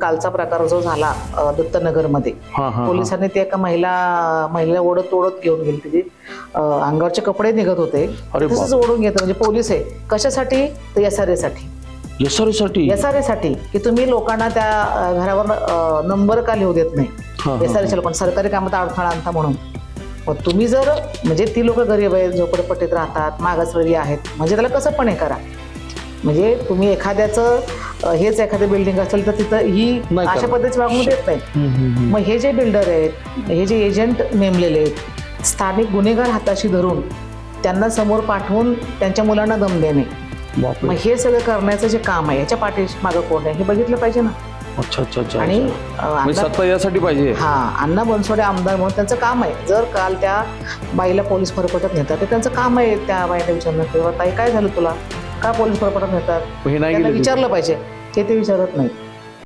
कालचा प्रकार जो झाला दत्तनगरमध्ये. पोलिसांनी ते एका महिला महिला ओढत ओढत घेऊन गेली तिथे अंगावरचे कपडे निघत होते. तसंच ओढून घेतलं म्हणजे पोलीस आहे. कशासाठी? तर एस आरसाठी. SRA साठी? एस आरसाठी. की तुम्ही लोकांना त्या घरावर नंबर का लिहू देत नाही? एस आर लोकांना सरकारी कामात अडथळा आणता म्हणून. मग तुम्ही जर म्हणजे ती लोक गरीब आहेत झोपडपट्टीत राहतात मागासवर्गीय आहेत म्हणजे त्याला कसं पण हे करा. म्हणजे तुम्ही एखाद्याचं हेच एखादं बिल्डिंग असेल तर तिथं ही अशा. पद्धतीची वागणूक देत नाही. मग हे जे बिल्डर आहेत हे जे एजंट नेमलेले आहेत स्थानिक गुन्हेगार हाताशी धरून त्यांना समोर पाठवून त्यांच्या मुलांना दम देणे. मग हे सगळं करण्याचं जे काम आहे याच्या पाठी मागं कोण आहे हे बघितलं पाहिजे ना. अच्छा अच्छा अच्छा आणि म्हणजे सत्ता यासाठी पाहिजे. हा अण्णा बनसोडे आमदार म्हणून त्यांचं काम आहे. जर काल त्या बाईला पोलीस फरफटत नेतात तर त्यांचं काम आहे त्या बाईला विचारणं किंवा ताई काय झालं तुला? का पोलीस फरफटत नेतात हे नाही त्यांना गेले विचारलं पाहिजे. हे ते विचारत नाही